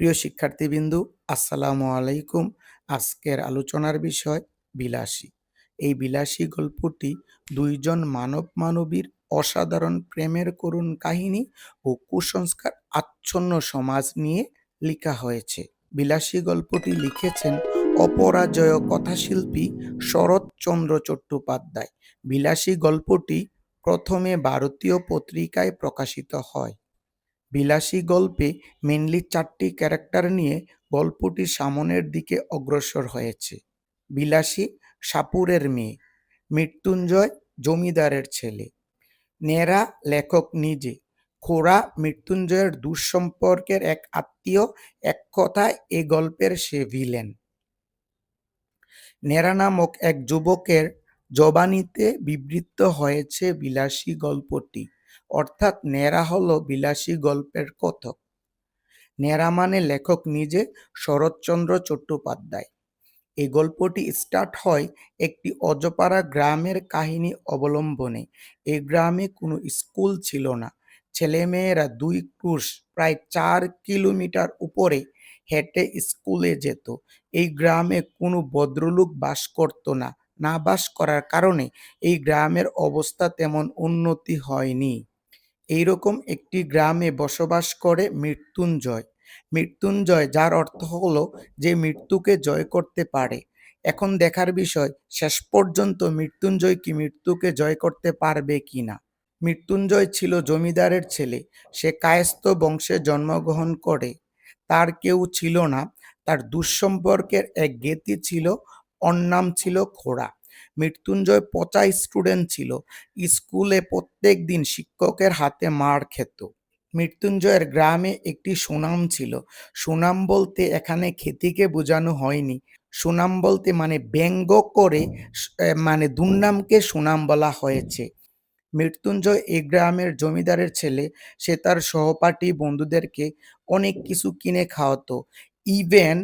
প্রিয় শিক্ষার্থীবৃন্দু, আসসালামু আলাইকুম। আজকের আলোচনার বিষয় বিলাসী। এই বিলাসী গল্পটি দুইজন মানব মানবীর অসাধারণ প্রেমের করুণ কাহিনী ও কুসংস্কার আচ্ছন্ন সমাজ নিয়ে লেখা হয়েছে। বিলাসী গল্পটি লিখেছেন অপরাজয় কথাশিল্পী শরৎচন্দ্র চট্টোপাধ্যায়। বিলাসী গল্পটি প্রথমে ভারতীয় পত্রিকায় প্রকাশিত হয়। বিলাসী গল্পে মেনলি চারটি ক্যারেক্টার নিয়ে গল্পটি সামনের দিকে অগ্রসর হয়েছে। বিলাসী সাপুরের মেয়ে, মৃত্যুঞ্জয় জমিদারের ছেলে। নেরা লেখক নিজে, খোড়া মৃত্যুঞ্জয়ের দুঃসম্পর্কের এক আত্মীয় এক কথায় এ গল্পের সে ভিলেন। নেরা নামক এক যুবকের জবানিতে বিবৃত হয়েছে বিলাসী গল্পটি। অর্থাৎ নেরা হলো বিলাসী গল্পের কথক। নেরা মানে লেখক নিজে শরৎচন্দ্র চট্টোপাধ্যায়। এই গল্পটি স্টার্ট হয় একটি অজপাড়া গ্রামের কাহিনী অবলম্বনে। এই গ্রামে কোনো স্কুল ছিল না। ছেলেমেয়েরা দুই ক্রুশ প্রায় চার কিলোমিটার উপরে হেঁটে স্কুলে যেত। এই গ্রামে কোনো ভদ্রলোক বাস করত না। না বাস করার কারণে এই গ্রামের অবস্থা তেমন উন্নতি হয়নি। এইরকম একটি গ্রামে বসবাস করে মৃত্যুঞ্জয়। মৃত্যুঞ্জয় যার অর্থ হলো যে মৃত্যুকে জয় করতে পারে। এখন দেখার বিষয়, শেষ পর্যন্ত মৃত্যুঞ্জয় কি মৃত্যুকে জয় করতে পারবে কি না? মৃত্যুঞ্জয় ছিল জমিদারের ছেলে। সে কায়স্থ বংশে জন্মগ্রহণ করে। তার কেউ ছিল না। তার দুঃসম্পর্কের এক জ্ঞাতি ছিল, ওর নাম ছিল খোড়া। মৃত্যুঞ্জয় পচা স্টুডেন্ট ছিল। স্কুলে প্রত্যেক দিন শিক্ষকের হাতে মার খেত। মৃত্যুঞ্জয়ের গ্রামে একটি সুনাম ছিল। সুনাম বলতে এখানে খ্যাতিকে বোঝানো হয়নি। সুনাম বলতে মানে ব্যঙ্গ করে মানে দুর্নামকে সুনাম বলা হয়েছে। মৃত্যুঞ্জয় এই গ্রামের জমিদারের ছেলে। সে তার সহপাঠী বন্ধুদেরকে অনেক কিছু কিনে খাওয়াতো। ইভেন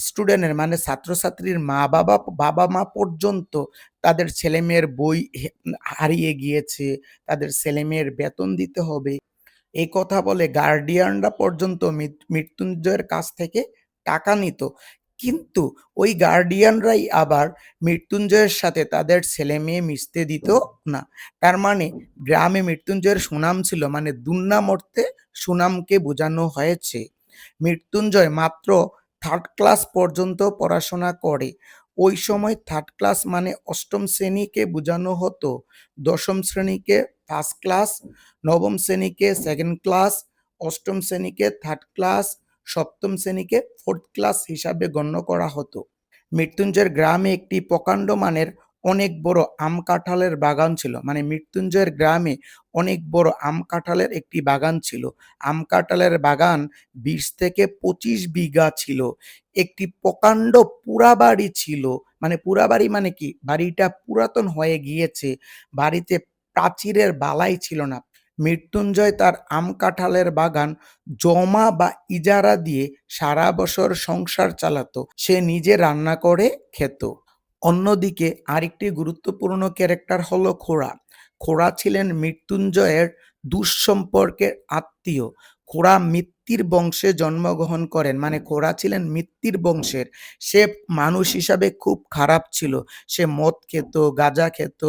স্টুডেন্টের মানে ছাত্রছাত্রীর মা বাবা বাবা মা পর্যন্ত তাদের ছেলেমেয়ের বই হারিয়ে গিয়েছে, তাদের ছেলেমেয়ের বেতন দিতে হবে। এই কথা বলে গার্ডিয়ানরা পর্যন্ত মৃত্যুঞ্জয়ের কাছ থেকে টাকা নিত। কিন্তু ওই গার্ডিয়ানরাই আবার মৃত্যুঞ্জয়ের সাথে তাদের ছেলে মেয়ে মিশতে দিত না। তার মানে গ্রামে মৃত্যুঞ্জয়ের সুনাম ছিল মানে দুর্নাম অর্থে সুনামকে বোঝানো হয়েছে। মৃত্যুঞ্জয় মাত্র থার্ড ক্লাস পর্যন্ত পড়াশোনা করে। ওই সময় থার্ড ক্লাস মানে অষ্টম শ্রেণীকে বোঝানো হতো। দশম শ্রেণীকে ফার্স্ট ক্লাস নবম শ্রেণীকে সেকেন্ড ক্লাস অষ্টম শ্রেণীকে থার্ড ক্লাস সপ্তম শ্রেণীকে ফোর্থ ক্লাস হিসাবে গণ্য করা হতো। মৃত্যুঞ্জয়ের গ্রামে একটি প্রকাণ্ড মানের অনেক বড় আম কাঁঠালের বাগান ছিল। মানে মৃত্যুঞ্জয়ের গ্রামে অনেক বড় আম কাঁঠালের একটি বাগান ছিল। আম কাঁঠালের বাগান বিশ থেকে পঁচিশ বিঘা ছিল। একটি প্রকাণ্ড পুরা বাড়ি ছিল। মানে পুরা বাড়ি মানে কি? বাড়িটা পুরাতন হয়ে গিয়েছে। বাড়িতে প্রাচীরের বালাই ছিল না। মৃত্যুঞ্জয় তার আম কাঁঠালের বাগান জমা বা ইজারা দিয়ে সারা বছর সংসার চালাতো। সে নিজে রান্না করে খেত। অন্যদিকে আরেকটি গুরুত্বপূর্ণ ক্যারেক্টার হল খোড়া। খোড়া ছিলেন মৃত্যুঞ্জয়ের দুঃসম্পর্কের আত্মীয়। খোড়া মিত্তির বংশে জন্মগ্রহণ করেন। মানে খোড়া ছিলেন মিত্তির বংশের। সে মানুষ হিসাবে খুব খারাপ ছিল। সে মদ খেত, গাঁজা খেত,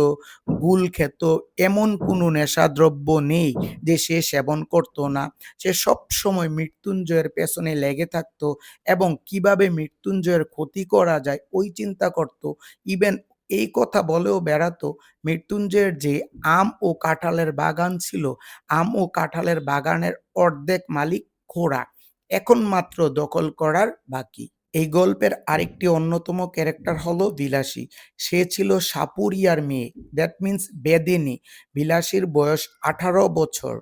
গুল খেত, এমন কোনো নেশাদ্রব্য নেই যে সে সেবন করত না। সে সব সময় মৃত্যুঞ্জয়ের পেছনে লেগে থাকতো এবং কীভাবে মৃত্যুঞ্জয়ের ক্ষতি করা যায় ওই চিন্তা করত। ইভেন এই কথা বলেও বেড়াতো মৃত্যুঞ্জয়ের যে আম ও কাঁঠালের বাগান ছিল। আম ও কাঁঠালের বাগানের অর্ধেক মালিক খোড়া। এখন মাত্র দখল করার বাকি। এই গল্পের আরেকটি অন্যতম ক্যারেক্টার হলো বিলাসী। সে ছিল সাপুরিয়ার মেয়ে। That means বেদিনী। বিলাসীর বয়স আঠারো বছর।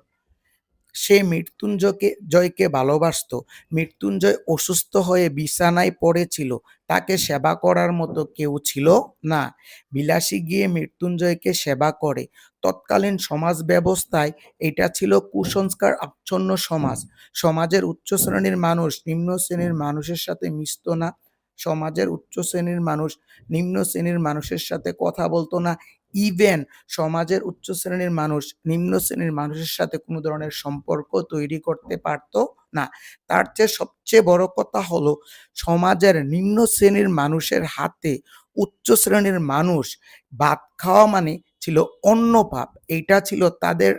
সে মৃত্যুঞ্জয়কে, জয়কে ভালোবাসত। মৃত্যুঞ্জয় অসুস্থ হয়ে বিছানায় পড়েছিল। তাকে সেবা করার মতো কেউ ছিল না। বিলাসী গিয়ে মৃত্যুঞ্জয়কে সেবা করে। তৎকালীন সমাজ ব্যবস্থায় এটা ছিল কুসংস্কার আচ্ছন্ন সমাজ। সমাজের উচ্চ শ্রেণির মানুষ নিম্ন শ্রেণির মানুষের সাথে মিশত না। সমাজের উচ্চ শ্রেণির মানুষ নিম্ন শ্রেণির মানুষের সাথে কথা বলতো না। ইভেন সমাজের উচ্চ শ্রেণির মানুষ, নিম্ন শ্রেণির মানুষের সাথে কোনো ধরনের সম্পর্ক তৈরি করতে পারত না। তার চেয়ে সবচেয়ে বড় কথা হলো, সমাজের নিম্ন শ্রেণির মানুষের হাতে উচ্চ শ্রেণির মানুষ ভাত খাওয়া মানে ছিল অন্য পাপ। এইটা ছিল তাদের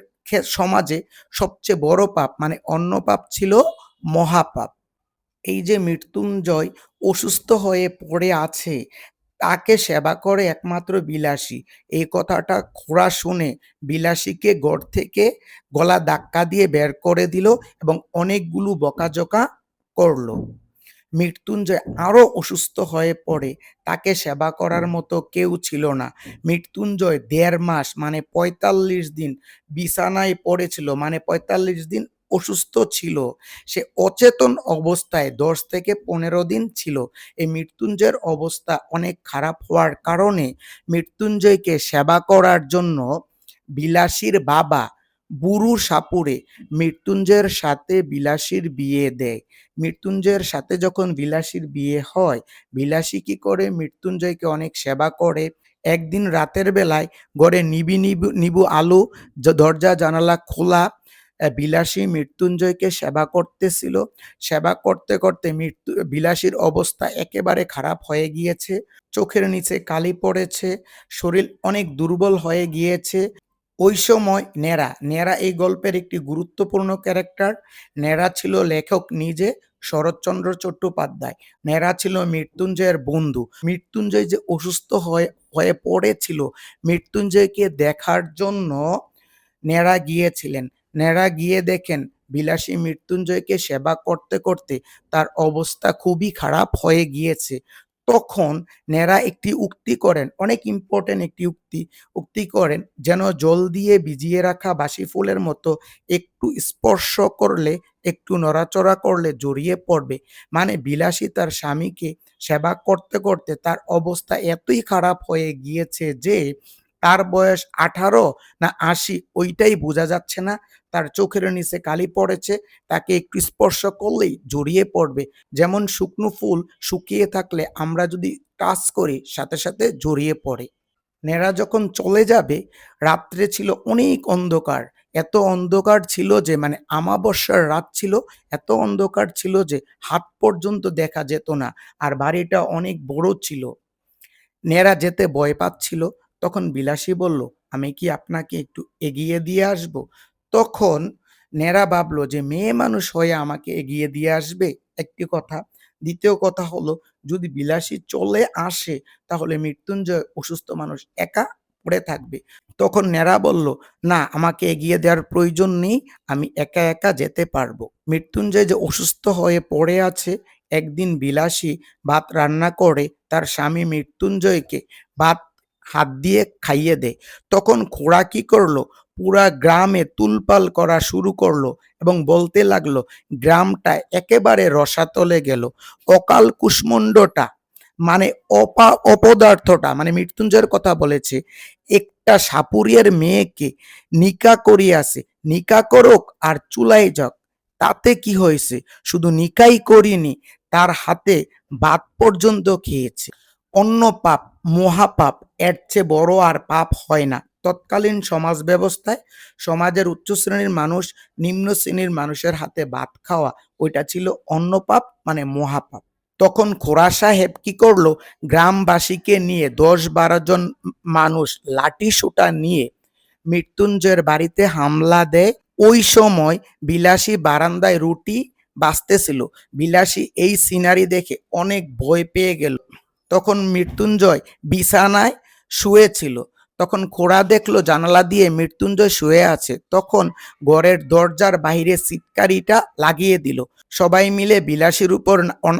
সমাজে সবচেয়ে বড় পাপ মানে অন্য পাপ ছিল মহাপাপ। এই যে মৃত্যুঞ্জয় অসুস্থ হয়ে পড়ে আছে তাকে সেবা করে একমাত্র বিলাসী। এই কথাটা খোড়া শুনে বিলাসীকে গড় থেকে গলা ধাক্কা দিয়ে বের করে দিল এবং অনেকগুলো বকাঝকা করল। মৃত্যুঞ্জয় আরও অসুস্থ হয়ে পড়ে। তাকে সেবা করার মতো কেউ ছিল না। মৃত্যুঞ্জয় দেড় মাস মানে পঁয়তাল্লিশ দিন বিছানায় পড়েছিল। মানে পঁয়তাল্লিশ দিন অসুস্থ ছিল, সে অচেতন অবস্থায় দশ থেকে পনেরো দিন ছিল। এই মৃত্যুঞ্জয়ের অবস্থা অনেক খারাপ হওয়ার কারণে মৃত্যুঞ্জয়কে সেবা করার জন্য বিলাসীর বাবা বুড়ু সাপুরে মৃত্যুঞ্জয়ের সাথে বিলাসীর বিয়ে দেয়। মৃত্যুঞ্জয়ের সাথে যখন বিলাসীর বিয়ে হয়, বিলাসী কি করে? মৃত্যুঞ্জয়কে অনেক সেবা করে। একদিন রাতের বেলায় ঘরে নিবি নিবু নিবু আলো দরজা, জানালা খোলা বিলাসী মৃত্যুঞ্জয়কে সেবা করতেছিল। সেবা করতে করতে মৃত্যু, বিলাসীর অবস্থা একেবারে খারাপ হয়ে গিয়েছে। চোখের নিচে কালি পড়েছে, শরীর অনেক দুর্বল হয়ে গিয়েছে। ওই সময় নেড়া নেড়া এই গল্পের একটি গুরুত্বপূর্ণ ক্যারেক্টার। নেড়া ছিল লেখক নিজে, শরৎচন্দ্র চট্টোপাধ্যায়। নেরা ছিল মৃত্যুঞ্জয়ের বন্ধু। মৃত্যুঞ্জয় যে অসুস্থ হয়ে হয়ে পড়েছিল, মৃত্যুঞ্জয়কে দেখার জন্য নেড়া গিয়েছিলেন। নেড়া গিয়ে দেখেন, বিলাসী মৃত্যুঞ্জয়কে সেবা করতে করতে তার অবস্থা খুবই খারাপ হয়ে গিয়েছে। তখন নেড়া একটি উক্তি করেন, অনেক ইম্পর্টেন্ট একটি উক্তি উক্তি করেন, যেন জল দিয়ে ভিজিয়ে রাখা বাসি ফুলের মতো একটু স্পর্শ করলে, একটু নড়াচড়া করলে জড়িয়ে পড়বে। মানে বিলাসী তার স্বামীকে সেবা করতে করতে তার অবস্থা এতই খারাপ হয়ে গিয়েছে যে তার বয়স আঠারো না আশি, ওইটাই বোঝা যাচ্ছে না। তার চোখের নিচে কালি পড়েছে, তাকে একটু স্পর্শ করলেই জড়িয়ে পড়বে। যেমন শুকনো ফুল শুকিয়ে থাকলে আমরা যদি টাচ করি, সাথে সাথে জড়িয়ে পড়ে। নেড়া যখন চলে যাবে, রাত্রে ছিল অনেক অন্ধকার। এত অন্ধকার ছিল যে মানে আমাবস্যার রাত ছিল, এত অন্ধকার ছিল যে, হাত পর্যন্ত দেখা যেত না। আর বাড়িটা অনেক বড় ছিল। নেড়া যেতে ভয় পাচ্ছিল। তখন বিলাসী বলল, আমি কি আপনাকে একটু এগিয়ে দিয়ে আসব? তখন নেড়া ভাবলো যে, মেয়ে মানুষ হয়ে আমাকে এগিয়ে দিয়ে আসবে? একটি কথা। দ্বিতীয় কথা হলো, যদি বিলাসী চলে আসে, তাহলে মৃত্যুঞ্জয় অসুস্থ মানুষ একা পড়ে থাকবে। তখন নেড়া বলল, না, আমাকে এগিয়ে দেওয়ার প্রয়োজন নেই, আমি একা একা যেতে পারব। মৃত্যুঞ্জয় যে অসুস্থ হয়ে পড়ে আছে, একদিন বিলাসী ভাত রান্না করে, তার স্বামী মৃত্যুঞ্জয়কে ভাত হাত দিয়ে খাইয়ে দেয় তখন খোড়া কি করল? পুরা গ্রামে তুলপাল করা শুরু করল এবং বলতে লাগল, গ্রামটা একেবারে রসাতলে গেল। অকাল কুষ্মণ্ডটা মানে অপা, অপদার্থটা মানে মৃত্যুঞ্জয়ের কথা বলেছে, একটা সাপুরিয়ার মেয়েকে নিকা করিয়াছে। নিকা করুক আর চুলাই যাক। তাতে কি হয়েছে? শুধু নিকাই করিনি, তার হাতে ভাত পর্যন্ত খেয়েছে। অন্য পাপ মহাপাপ, এর চেয়ে বড় আর পাপ হয় না। তৎকালীন সমাজ ব্যবস্থায় সমাজের উচ্চ শ্রেণির মানুষ নিম্ন শ্রেণির মানুষের হাতে ভাত খাওয়া, ওইটা ছিল অন্য পাপ মানে মহাপাপ। তখন খোড়া সাহেব কি করল, গ্রামবাসীকে নিয়ে দশ বারো জন মানুষ লাঠি সোটা নিয়ে মৃত্যুঞ্জয়ের বাড়িতে হামলা দেয়। ওই সময় বিলাসী বারান্দায় রুটি বাঁচতেছিল। বিলাসী এই সিনারি দেখে অনেক ভয় পেয়ে গেল। তখন মৃত্যুঞ্জয় বিছানায় শুয়েছিল। তখন খোড়া দেখল জানালা দিয়ে মৃত্যুঞ্জয় শুয়ে আছে। তখন ঘরের দরজার বাইরে সিটকারিটা লাগিয়ে দিল। সবাই মিলে বিলাসীর উপর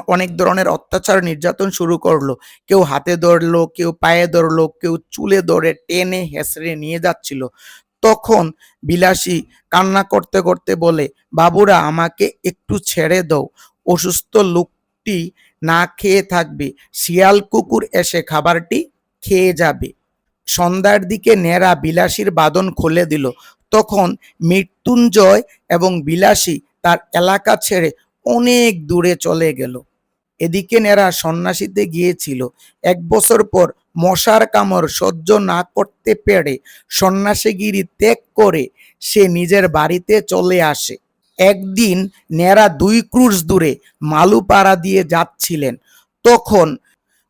অনেক ধরনের অত্যাচার নির্যাতন শুরু করল। কেউ হাতে ধরলো, কেউ পায়ে ধরলো, কেউ চুলে ধরে টেনে হেসড়ে নিয়ে যাচ্ছিল। তখন বিলাসী কান্না করতে করতে বলে, বাবুরা, আমাকে একটু ছেড়ে দাও। অসুস্থ লোকটি না খেয়ে থাকবে। শিয়াল কুকুর এসে খাবারটি খেয়ে যাবে। সন্ধ্যার দিকে নেড়া বিলাসীর বাদন খুলে দিল। তখন মৃত্যুঞ্জয় এবং বিলাসী তার এলাকা ছেড়ে অনেক দূরে চলে গেল। এদিকে নেড়া সন্ন্যাসীতে গিয়েছিল। এক বছর পর মশার কামড় সহ্য না করতে পেরে সন্ন্যাসীগিরি ত্যাগ করে সে নিজের বাড়িতে চলে আসে। একদিন নেড়া দুই ক্রুশ দূরে মালুপাড়া দিয়ে যাচ্ছিলেন। তখন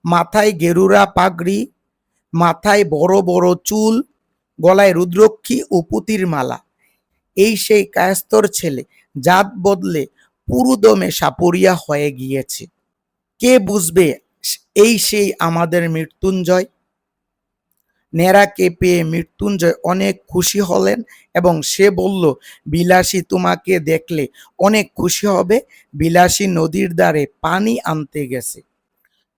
মাথায় গেরুরা পাগড়ি, মাথায় বড় বড় চুল, গলায় রুদ্রক্ষী ও পুতির মালা। এই সেই কায়স্তর ছেলে জাত বদলে পুরুদমে সাপুরিয়া হয়ে গিয়েছে। কে বুঝবে, এই সেই আমাদের মৃত্যুঞ্জয়? নেড়াকে পেয়ে মৃত্যুঞ্জয় অনেক খুশি হলেন এবং সে বলল, বিলাসী তোমাকে দেখলে অনেক খুশি হবে। বিলাসী নদীর দ্বারে পানি আনতে গেছে।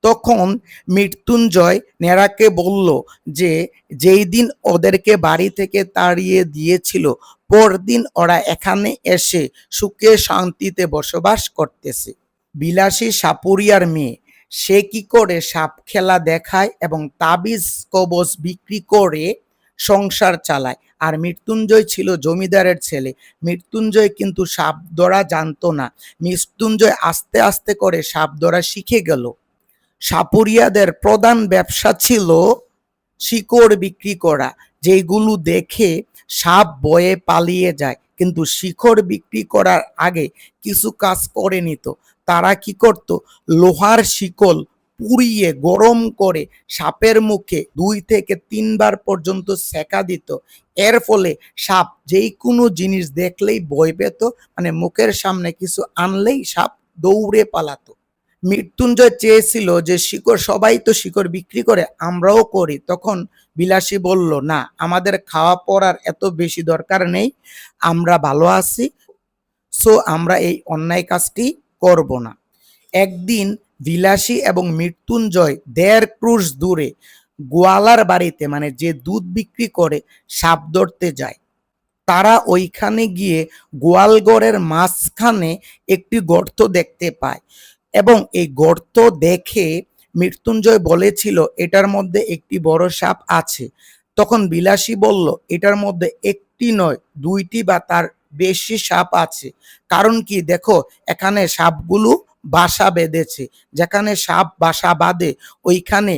তখন মৃত্যুঞ্জয় নেড়াকে বলল যে, যেই দিন ওদেরকে বাড়ি থেকে তাড়িয়ে দিয়েছিল, পরদিন ওরা এখানে এসে সুখে শান্তিতে বসবাস করতেছে। বিলাসী সাপুরিয়ার মেয়ে সে কি করে সাপ খেলা দেখায় এবং তাবিজ কবজ বিক্রি করে সংসার চালায়? আর মৃত্যুঞ্জয় ছিল জমিদারের ছেলে। মৃত্যুঞ্জয় কিন্তু সাপ ধরা জানতো না। মৃত্যুঞ্জয় আস্তে আস্তে করে সাপ ধরা শিখে গেল। সাপুরিয়াদের প্রধান ব্যবসা ছিল শিকড় বিক্রি করা যেগুলো দেখে সাপ বয়ে পালিয়ে যায়। কিন্তু শিকড় বিক্রি করার আগে কিছু কাজ করে নিত। তারা কি করত? লোহার শিকল পুড়িয়ে গরম করে সাপের মুখে দুই থেকে তিনবার পর্যন্ত সেকা দিত। এর ফলে সাপ যেই কোনো জিনিস দেখলেই ভয় পেত মানে মুখের সামনে কিছু আনলেই সাপ দৌড়ে পালাতো। মৃত্যুঞ্জয় চেয়েছিল যে, শিকড়, সবাই তো শিকড় বিক্রি করে, আমরাও করি। তখন বিলাসী বলল, না, আমাদের খাওয়া পড়ার এত বেশি দরকার নেই, আমরা ভালো আছি, সো আমরা এই অন্যায় কাজটি করব না। একদিন বিলাসী এবং মৃত্যুঞ্জয় দেড় ক্রুশ দূরে গোয়ালার বাড়িতে মানে যে দুধ বিক্রি করে, সাপ ধরতে যায়। তারা ওইখানে গিয়ে গোয়ালগড়ের মাঝখানে একটি গর্ত দেখতে পায় এবং এই গর্ত দেখে মৃত্যুঞ্জয় বলেছিল, এটার মধ্যে একটি বড় সাপ আছে। তখন বিলাসী বলল, এটার মধ্যে একটি নয়, দুইটি বা তার বেশি সাপ আছে। কারণ কি? দেখো, এখানে সাপগুলো বাসা বেঁধেছে। যেখানে সাপ বাসা বাঁধে, ওইখানে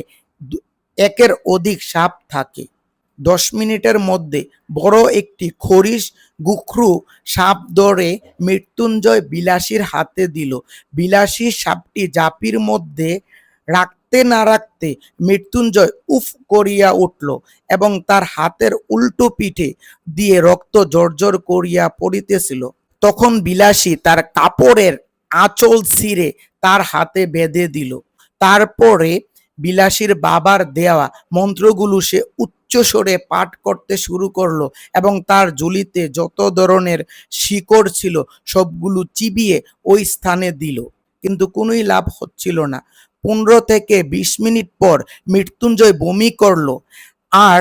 একের অধিক সাপ থাকে। দশ মিনিটের মধ্যে বড় একটি খরিশ গুখরু সাপ ধরে মৃত্যুঞ্জয় বিলাসীর হাতে দিল। বিলাসী সাপটি জাপির মধ্যে রাখতে না রাখতে মৃত্যুঞ্জয় উফ করিয়া উঠল এবং তার হাতের উল্টো পিঠে দিয়ে রক্ত জর্জর করিয়া পড়িতেছিল। তখন বিলাসী তার কাপড়ের আঁচল ছিঁড়ে তার হাতে বেঁধে দিল। তারপরে বিলাসীর বাবার দেওয়া মন্ত্রগুলো সে উচ্চ স্বরে পাঠ করতে শুরু করল এবং তার ঝুলিতে যত ধরনের শিকড় ছিল সবগুলো চিবিয়ে ওই স্থানে দিল। কিন্তু কোনোই লাভ হচ্ছিল না। পনেরো থেকে বিশ মিনিট পর মৃত্যুঞ্জয় বমি করল। আর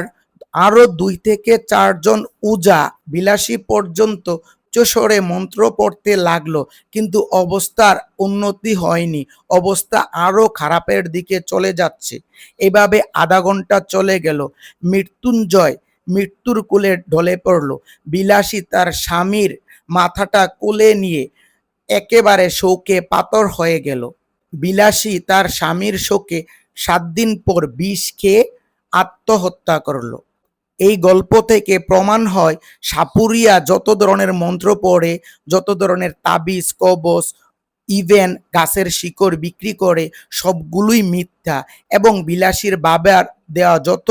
আরও দুই থেকে চারজন উজা বিলাসী পর্যন্ত উচ্চস্বরে মন্ত্র পড়তে লাগল, কিন্তু অবস্থার উন্নতি হয়নি। অবস্থা আরও খারাপের দিকে চলে যাচ্ছে। এভাবে আধা ঘণ্টা চলে গেল। মৃত্যুঞ্জয় মৃত্যুর কোলে ঢলে পড়ল। বিলাসী তার স্বামীর মাথাটা কোলে নিয়ে একেবারে শোকে পাতর হয়ে গেল। বিলাসী তার স্বামীর শোকে সাত দিন পর বিষ খেয়ে আত্মহত্যা করল। এই গল্প থেকে প্রমাণ হয়, সাপুরিয়া যত ধরনের মন্ত্র পড়ে, যত ধরনের তাবিজ, কবচ, ইভেন গাছের শিকড় বিক্রি করে, সবগুলোই মিথ্যা এবং বিলাসীর বাবার দেওয়া যত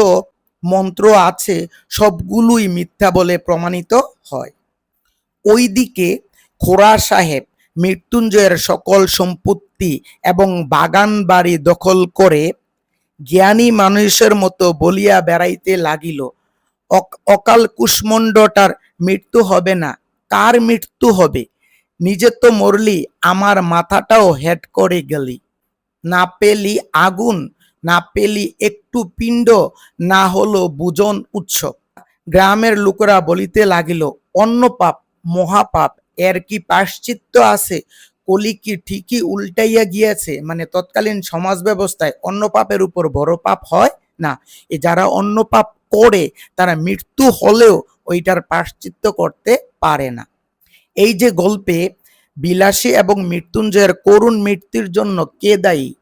মন্ত্র আছে, সবগুলোই মিথ্যা বলে প্রমাণিত হয়। ওইদিকে খোরা সাহেব মৃত্যুঞ্জয়ের সকল সম্পত্তি এবং বাগান বাড়ি দখল করে জ্ঞানী মানুষের মতো বলিয়া বেড়াইতে লাগিল। অক- অকাল কুষ্মণ্ডটার মৃত্যু হবে না। কার মৃত্যু হবে? নিজে তো মরলি, আমার মাথাটাও হেড করে গেলি। না পেলি আগুন, না পেলি একটু পিণ্ড, না হলো বুজন উৎসব। গ্রামের লোকেরা বলিতে লাগিল অন্য পাপ মহাপাপ এর কি পাশ্চিত্য আছে? কলি কি ঠিকই উল্টাইয়া গিয়েছে? মানে তৎকালীন সমাজ ব্যবস্থায় অন্য পাপের উপর বড় পাপ হয়? না, এ যারা অন্য পাপ করে, তারা মৃত্যু হলেও ওইটার পাশ্চিত্য করতে পারে না। এই যে গল্পে বিলাসী এবং মৃত্যুঞ্জয়ের করুণ মৃত্যুর জন্য কে দায়ী?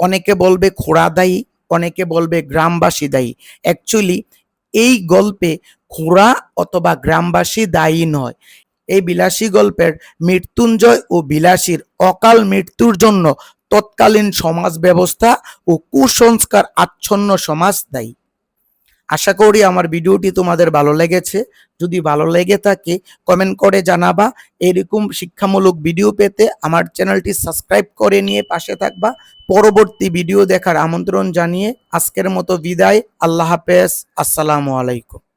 অনেকে বলবে খোড়া দায়ী, অনেকে বলবে গ্রামবাসী দায়ী। অ্যাকচুয়ালি এই গল্পে খুড়া অথবা গ্রামবাসী দায়ী নয়। এই বিলাসী গল্পের মৃত্যুঞ্জয় ও বিলাসীর অকাল মৃত্যুর জন্য তৎকালীন সমাজ ব্যবস্থা ও কুসংস্কার আচ্ছন্ন সমাজ দায়ী। আশা করি আমার ভিডিওটি তোমাদের ভালো লেগেছে। যদি ভালো লেগে থাকে কমেন্ট করে জানাবা। এরকম শিক্ষামূলক ভিডিও পেতে আমার চ্যানেলটি সাবস্ক্রাইব করে নিয়ে পাশে থাকবা। পরবর্তী ভিডিও দেখার আমন্ত্রণ জানিয়ে আজকের মতো বিদায়। আল্লাহ হাফেজ। আসসালামু আলাইকুম।